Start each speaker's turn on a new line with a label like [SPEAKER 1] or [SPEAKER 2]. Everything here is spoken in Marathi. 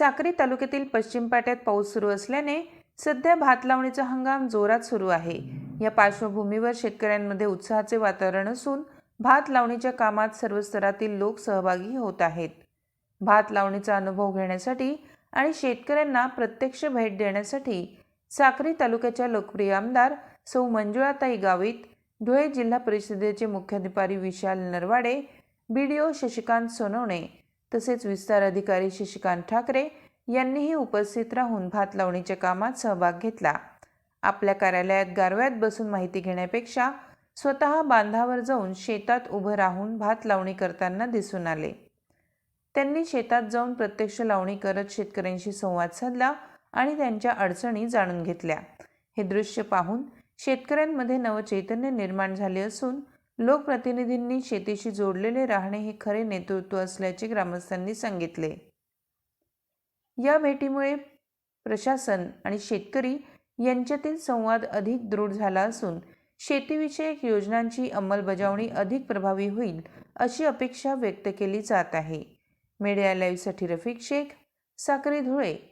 [SPEAKER 1] साक्री तालुक्यातील पश्चिम पाट्यात पाऊस सुरू असल्याने सध्या भात लावणीचा हंगाम जोरात सुरू आहे. या पार्श्वभूमीवर शेतकऱ्यांमध्ये उत्साहाचे वातावरण असून भात लावणीच्या कामात सर्व स्तरातील लोक सहभागी होत आहेत. भात लावणीचा अनुभव घेण्यासाठी आणि शेतकऱ्यांना प्रत्यक्ष भेट देण्यासाठी साक्री तालुक्याच्या लोकप्रिय आमदार सौ मंजुळाताई गावित धुळे जिल्हा परिषदेचे मुख्याधिकारी Vishal Narwade B D O Shashikant Sonawane तसेच विस्तार अधिकारी शशिकांत ठाकरे यांनीही उपस्थित राहून भात लावणीच्या कामात सहभाग घेतला. आपल्या कार्यालयात गारव्यात बसून माहिती घेण्यापेक्षा स्वतः बांधावर जाऊन शेतात उभं राहून भात लावणी करताना दिसून आले. त्यांनी शेतात जाऊन प्रत्यक्ष लावणी करत शेतकऱ्यांशी संवाद साधला आणि त्यांच्या अडचणी जाणून घेतल्या. हे दृश्य पाहून शेतकऱ्यांमध्ये नवचैतन्य निर्माण झाले असून लोकप्रतिनिधींनी शेतीशी जोडलेले राहणे हे खरे नेतृत्व असल्याचे ग्रामस्थांनी सांगितले. या भेटीमुळे प्रशासन आणि शेतकरी यांच्यातील संवाद अधिक दृढ झाला असून शेतीविषयक योजनांची अंमलबजावणी अधिक प्रभावी होईल अशी अपेक्षा व्यक्त केली जात आहे. मीडिया लाईव्हसाठी रफिक शेख साक्री धुळे.